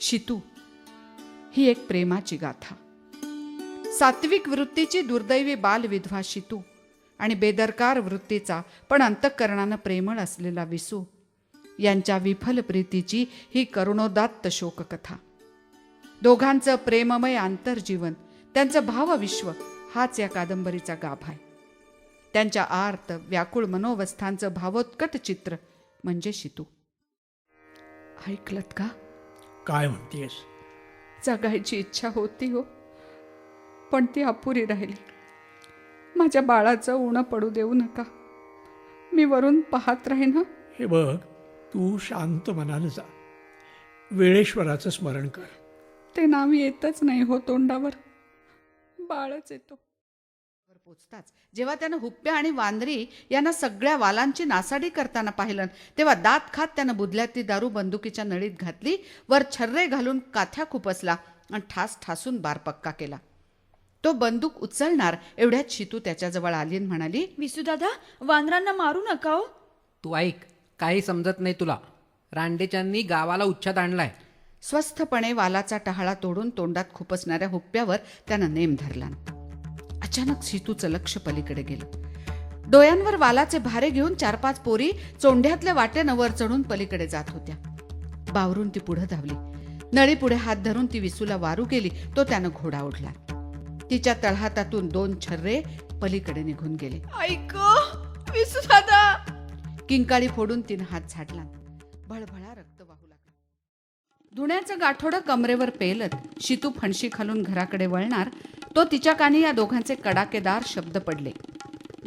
शितू. ही एक प्रेमाची गाथा. सात्विक वृत्तीची दुर्दैवी बालविधवा शितू आणि बेदरकार वृत्तीचा पण अंतःकरणानं प्रेमळ असलेला विसू यांच्या विफल प्रीतीची ही करुणोदात्त शोककथा. दोघांचं प्रेममय आंतरजीवन त्यांचं भावविश्व हाच या कादंबरीचा गाभा आहे. त्यांच्या आर्त व्याकुळ मनोवस्थांचं भावोत्कट चित्र म्हणजे शितू. ऐकलत का? काय म्हणतेस जगायची इच्छा होती हो. पण ती अपुरी राहिली. माझ्या बाळाचं उणं पडू देऊ नका. मी वरून पाहत राहीन हं. हे बघ तू शांत मनानं जा. वेळेश्वराचं स्मरण कर. ते नाव येतच नाही हो तोंडावर. बाळच येतो. पोचताच. जेव्हा त्यानं हुप्प्या आणि वांदरी यांना सगळ्या वालांची नासाडी करताना पाहिलं तेव्हा दात खात त्यानं बुधल्यात ती दारू बंदुकीच्या नळीत घातली वर छर्रे घालून काथ्या खुपसला आणि ठास ठासून बार पक्का केला. तो बंदूक उचलणार एवढ्यात शितू त्याच्याजवळ आली आणि म्हणाली विसूदादा वानरांना मारू नका हो. तू ऐक काही समजत नाही तुला. रांडेच्यांनी गावाला उच्छाद आणलाय. स्वस्थपणे वालाचा टहाळा तोडून तोंडात खुपसणाऱ्या हुप्प्यावर त्यानं नेम धरला. अचानक सीतूचं लक्ष पलीकडे गेलं. डोळ्यांवर वालाचे भारे घेऊन चार पाच पोरी चोंड्यातल्या वाटेनं वर चढून पलीकडे जात होत्या. बावरून ती पुढे धावली. नळी पुढे हात धरून ती विसूला वारू गेली तो त्यानं घोडा ओढला. तिच्या तळहातातून दोन छर्रे पलीकडे निघून गेले. ऐक विसूदादा. किंकाळी फोडून तिनं हात झाडला. भळभळा रक्त वाहू लागला. धुण्याचं गाठोडं कमरेवर पेलत शितू फणशी खालून घराकडे वळणार तो तिच्या कानी या दोघांचे कडाकेदार शब्द पडले.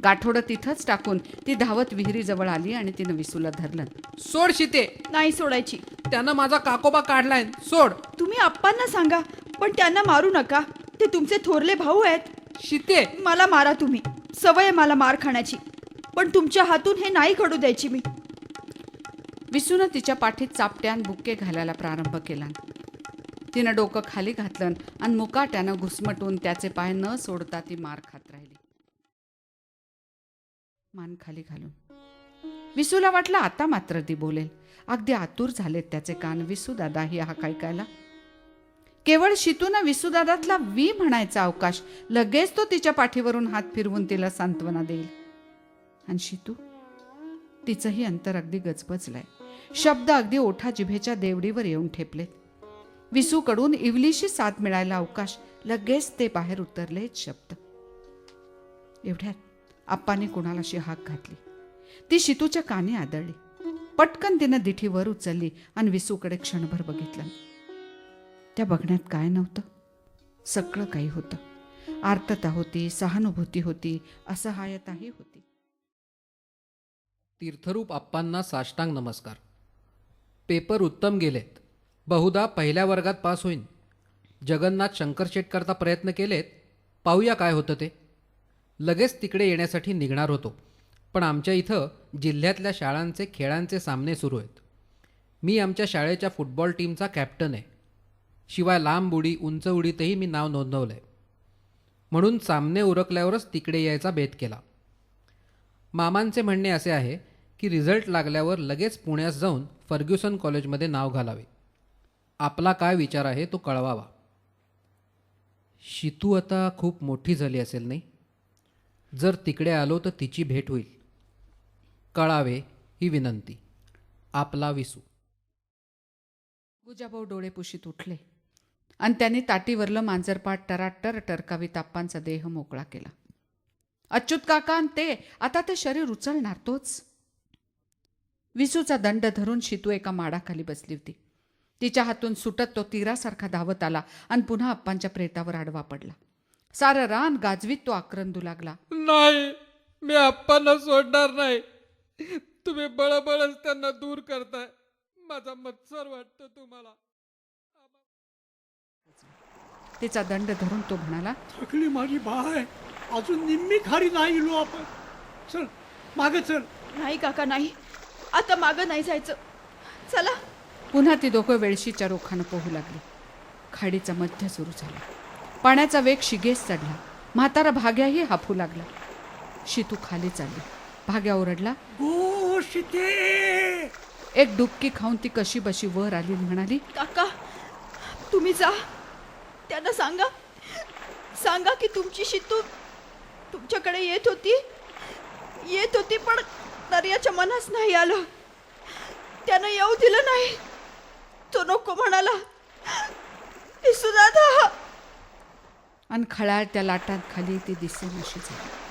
गाठोडं तिथंच टाकून ती धावत विहिरीजवळ आली आणि तिनं विसूला धरलं सोड शिते. नाही सोडायची. त्यानं माझा काकोबा काढलाय सोड. तुम्ही आप्पांना सांगा पण त्यांना मारू नका. ते तुमचे थोरले भाऊ आहेत. शिते. मला मारा तुम्ही. सवय आहे मला मार खाण्याची. पण तुमच्या हातून हे नाही घडू द्यायची मी. विसूनं तिच्या पाठीत चापट्यान बुक्के घालायला प्रारंभ केला. तिनं डोकं खाली घातलं आणि मुकाट्यानं घुसमटून त्याचे पाय न सोडता ती मार खात राहिली. मान खाली घालून. विसूला वाटलं आता मात्र ती बोलेल. अगदी आतुर झालेत त्याचे कान विसूदादा ही हा ऐकायला केवळ शितून विसूदादातला वी म्हणायचा अवकाश लगेच तो तिच्या पाठीवरून हात फिरवून तिला सांत्वना देईल. आणि शितू? तिचंही अंतर अगदी गजबजलंय. शब्द अगदी ओठा जिभेच्या देवडीवर येऊन ठेपलेत. विसूकडून इवलीशी साथ मिळायला अवकाश लगेच ते बाहेर उतरले शब्द. एवढ्यात आप्पाने कुणालाशी हाक घातली? ती शितूच्या काने आदळली. पटकन तिनं दिठी वर उचलली आणि विसूकडे क्षणभर बघितलं. त्या बघण्यात काय नव्हतं? सगळं काही होतं. आर्तता होती सहानुभूती होती असहायताही होती. तीर्थरूप आप्पांना साष्टांग नमस्कार. पेपर उत्तम गेलेत. बहुधा पहिल्या वर्गात पास होईन. जगन्नाथ शंकर करता प्रयत्न केलेत पाहूया काय होतं ते. लगेच तिकडे येण्यासाठी निघणार होतो. पण आमच्या इथं जिल्ह्यातल्या शाळांचे खेळांचे सामने सुरू आहेत. मी आमच्या शाळेच्या फुटबॉल टीमचा कॅप्टन आहे. शिवाय लांब उडी उंच उडीतही मी नाव नोंदवलं आहे म्हणून सामने उरकल्यावरच तिकडे यायचा बेत केला. मामांचे म्हणणे असे आहे की रिझल्ट लागल्यावर लगेच पुण्यास जाऊन फर्ग्युसन कॉलेजमध्ये नाव घालावे. आपला काय विचार आहे तो कळवावा. शितू आता खूप मोठी झाली असेल नाही? जर तिकडे आलो तर तिची भेट होईल. कळावे ही विनंती. आपला विसू. गुजाभाऊ डोळे पुशीत उठले. आणि त्यांनी ताटीवरलं मांजरपाट टराटर टरकावी ताप्पांचा देह मोकळा केला. अच्युत काका आणि ते आता ते शरीर उचलणार तोच. विसूचा दंड धरून शितू एका माडाखाली बसली होती. तिच्या हातून सुटत तो तीरासारखा धावत आला आणि पुन्हा आप्पांच्या प्रेतावर आडवा पडला. सारं रान गाजवीत तो आक्रंदू लागला. नाही मी आप्पांना सोडणार नाही. तुम्ही बळबळच त्यांना दूर करताय. माझा मत्सर वाटतं तुम्हाला. तिचा दंड धरून तो म्हणाला थकली माझी बाय अजून निम्मी खाली नाही गेलो आपण. चल मागे चल. नाही काका नाही. आता मागं नाही जायचं. चला पुन्हा ती दोघं वेळशीच्या रोखानं पोहू लागली. खाडीचा मध्य सुरू झाला. पाण्याचा वेग शिगेस चढला. म्हातारा भाग्याही हाफू लागला. शितू खाली चालली. भाग्या ओरडला गो शिते एक डुबकी खाऊन ती कशी बशी वर आली म्हणाली काका तुम्ही जा. त्यांना सांगा. सांगा की तुमची शितू तुमच्याकडे येत होती. येत होती पण दर्याच्या मनास नाही आलं. त्यानं येऊ दिलं नाही. तो नको म्हणाला. दादा आणि खळाळ त्या लाटांखाली ती दिसेनाशी झाली.